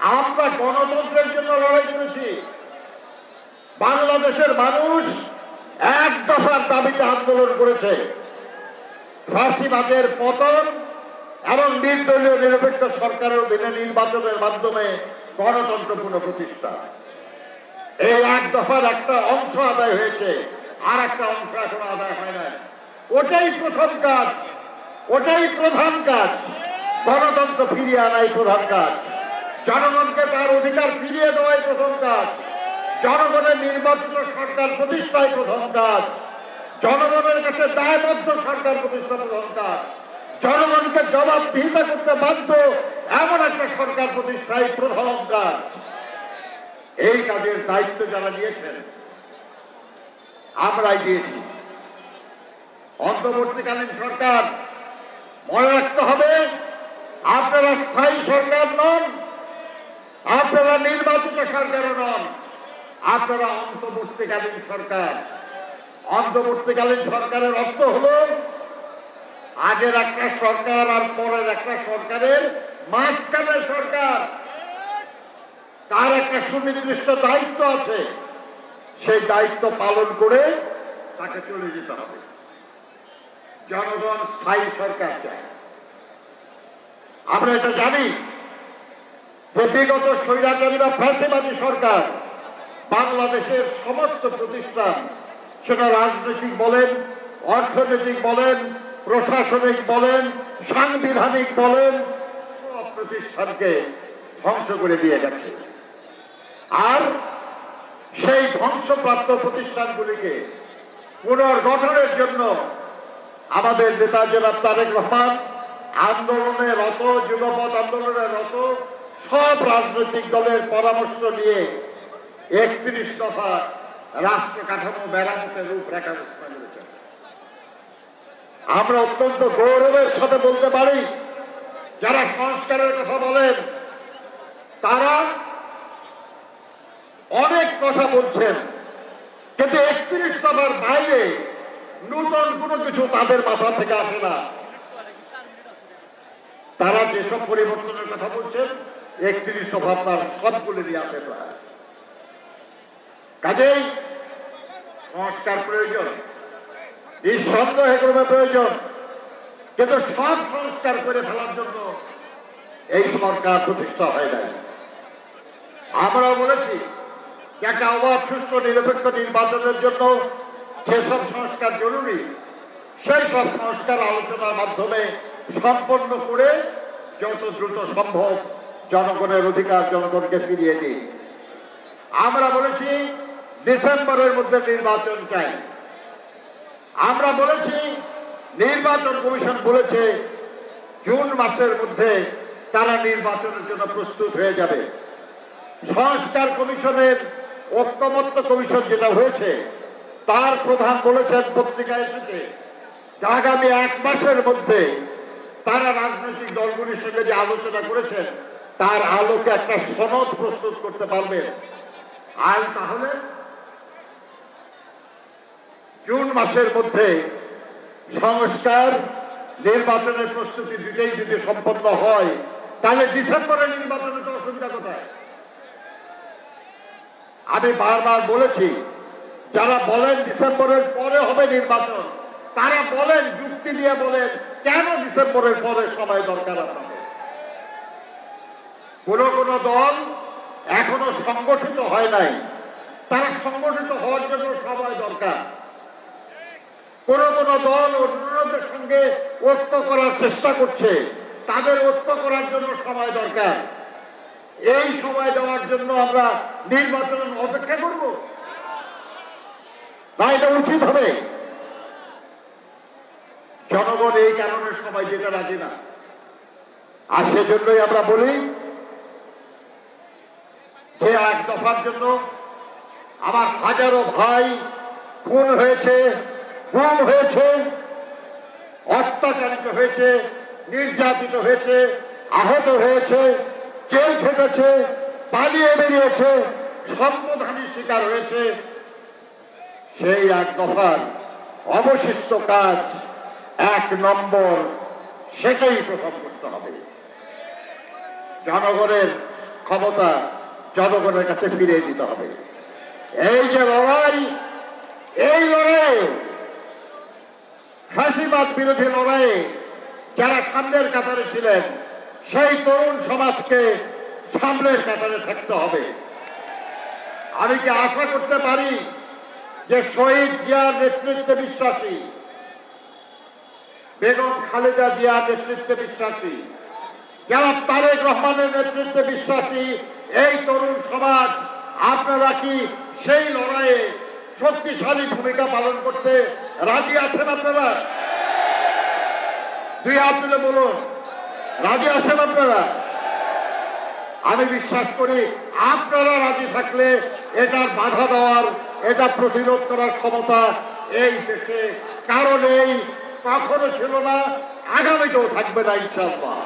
আমরা গণতন্ত্রের জন্য লড়াই করেছি। বাংলাদেশের মানুষ এক দফার দাবিতে আন্দোলন করেছে। ফাঁসিবাদের পতন এবং নির্দলীয় নিরপেক্ষ সরকারের অধীনে নির্বাচনের মাধ্যমে গণতন্ত্র পুনঃপ্রতিষ্ঠা। এই এক দফার একটা অংশ আদায় হয়েছে, আর একটা অংশ এখন আদায় হয় না ওটাই প্রথম কাজ, ওটাই প্রধান কাজ। গণতন্ত্র ফিরিয়ে আনাই প্রধান কাজ। জনগণকে তার অধিকার ফিরিয়ে দেওয়াই প্রথম কাজ। জনগণের নির্বাচিত সরকার প্রতিষ্ঠাই প্রথম কাজ। জনগণের কাছে দায়বদ্ধ সরকার প্রতিষ্ঠা প্রথম কাজ। জনগণকে জবাবদিহিতা করতে বাধ্য এমন একটা সরকার প্রতিষ্ঠাই প্রথম কাজ। এই কাজের দায়িত্ব যারা নিয়েছেন, আমরাই দিয়েছি। অন্তর্বর্তীকালীন সরকার মনে রাখতে হবে, আপনারা স্থায়ী সরকার নন সরকারও নন আপনারা অন্তর্বর্তীকালীন সরকার। অন্তর্বর্তীকালীন সরকারের অর্থ হলো, আগের একটা সরকার আর পরের একটা সরকারের মাঝখানের সরকার। তার একটা সুনির্দিষ্ট দায়িত্ব আছে। সেই দায়িত্ব পালন করে তাকে চলে যেতে হবে। জনগণ স্থায়ী সরকার চায়। আমরা এটা জানি। যে বিগত স্বৈরাচারী বা ফ্যাসিবাদী সরকার, বাংলাদেশের সমস্ত প্রতিষ্ঠান, সেটা রাজনৈতিক বলেন, অর্থনৈতিক বলেন, প্রশাসনিক বলেন, সাংবিধানিক বলেন, সব প্রতিষ্ঠানকে ধ্বংস করে দিয়ে গেছে। আর সেই ধ্বংসপ্রাপ্ত প্রতিষ্ঠানগুলিকে পুনর্গঠনের জন্য আমাদের নেতা জেলা তারেক রহমান আন্দোলনে রত যুগপথ আন্দোলনে রত সব রাজনৈতিক দলের পরামর্শ নিয়ে একত্রিশ দফা রাষ্ট্র কাঠামো মেরামতের রূপরেখা আমরা অত্যন্ত গৌরবের সাথে বলতে পারি, যারা সংস্কারের কথা বলেন, তারা অনেক কথা বলছেন, কিন্তু একত্রিশ দফার বাইরে নূতন কোনো কিছু তাদের মাথা থেকে আসে না। তারা যেসব পরিবর্তনের কথা বলছেন একত্রিশ দফা তার সবগুলিরই আছে প্রায়। কাজেই সংস্কার প্রয়োজন, নিঃসন্দেহে ক্রমে প্রয়োজন, কিন্তু সব সংস্কার করে ফেলার জন্য এই সরকার প্রতিষ্ঠা হয় নাই। আমরাও বলেছি একটা অবাধ, সুষ্ঠু, নিরপেক্ষ নির্বাচনের জন্য যেসব সংস্কার জরুরি, সেই সব সংস্কার আলোচনার মাধ্যমে সম্পন্ন করে যত দ্রুত সম্ভব জনগণের অধিকার জনগণকে ফিরিয়ে দিই। আমরা বলেছি ডিসেম্বরের মধ্যে নির্বাচন চাই। আমরা বলেছি নির্বাচন কমিশন বলেছে জুন মাসের মধ্যে তারা নির্বাচনের জন্য প্রস্তুত হয়ে যাবে। সংস্কার কমিশনের ঐক্যমত্য কমিশন যেটা হয়েছে, তার প্রধান বলেছেন পত্রিকায় এসেছে আগামী এক মাসের মধ্যে তারা রাজনৈতিক দলগুলির সঙ্গে যে আলোচনা করেছেন তার আলোকে একটা সনদ প্রস্তুত করতে পারবেন আর তাহলে জুন মাসের মধ্যে সংস্কার, নির্বাচনের প্রস্তুতি দুটোই যদি সম্পন্ন হয়, তাহলে ডিসেম্বরে নির্বাচনে তো অসুবিধা কোথায়? আমি বারবার বলেছি, যারা বলেন ডিসেম্বরের পরে হবে নির্বাচন, তারা বলেন, যুক্তি দিয়ে বলেন, কেন ডিসেম্বরের পরে সময় দরকার আপনাদের কোন কোন দল এখনও সংগঠিত হয় নাই। তারা সংগঠিত হওয়ার জন্য সবাই দরকার। কোন কোন দল অন্যদের সঙ্গে ঐক্য করার চেষ্টা করছে। তাদের ঐক্য করার জন্য সময় দরকার। এই সময় দেওয়ার জন্য আমরা নির্বাচন অপেক্ষা করব। না, এটা উচিত হবে। জনগণ এই কারণে সবাই যেটা রাজি না। আর সেজন্যই আমরা বলি এক দফার জন্য আমার হাজারো ভাই খুন হয়েছে, গুম হয়েছে, অত্যাচারিত হয়েছে, নির্যাতিত হয়েছে, আহত হয়েছে, জেল খেটেছে পালিয়ে বেরিয়েছে সম্পদহানির শিকার হয়েছে। সেই এক দফার অবশিষ্ট কাজ এক নম্বর, সেটাই প্রথম করতে হবে। জনগণের ক্ষমতা জনগণের কাছে ফিরিয়ে দিতে হবে। এই যে লড়াই, এই লড়াই ফাঁসিবাদ বিরোধী লড়াইয়ে যারা সামনের কাতারে ছিলেন, সেই তরুণ সমাজকে সামনের কাতারে থাকতে হবে। আমি কি আশা করতে পারি যে শহীদ জিয়ার নেতৃত্বে বিশ্বাসী, বেগম খালেদা জিয়ার নেতৃত্বে বিশ্বাসী, যারা তারেক রহমানের নেতৃত্বে বিশ্বাসী এই তরুণ সমাজ, আপনারা কি সেই লড়াইয়ে শক্তিশালী ভূমিকা পালন করতে রাজি আছেন আপনারা? দুই হাত তুলে বলুন, রাজি আছেন আপনারা? আমি বিশ্বাস করি আপনারা রাজি থাকলে এটার বাধা দেওয়ার, এটা প্রতিরোধ করার ক্ষমতা এই দেশে কারণ এই কখনো ছিল না, আগামীতেও থাকবে না ইনশাল্লাহ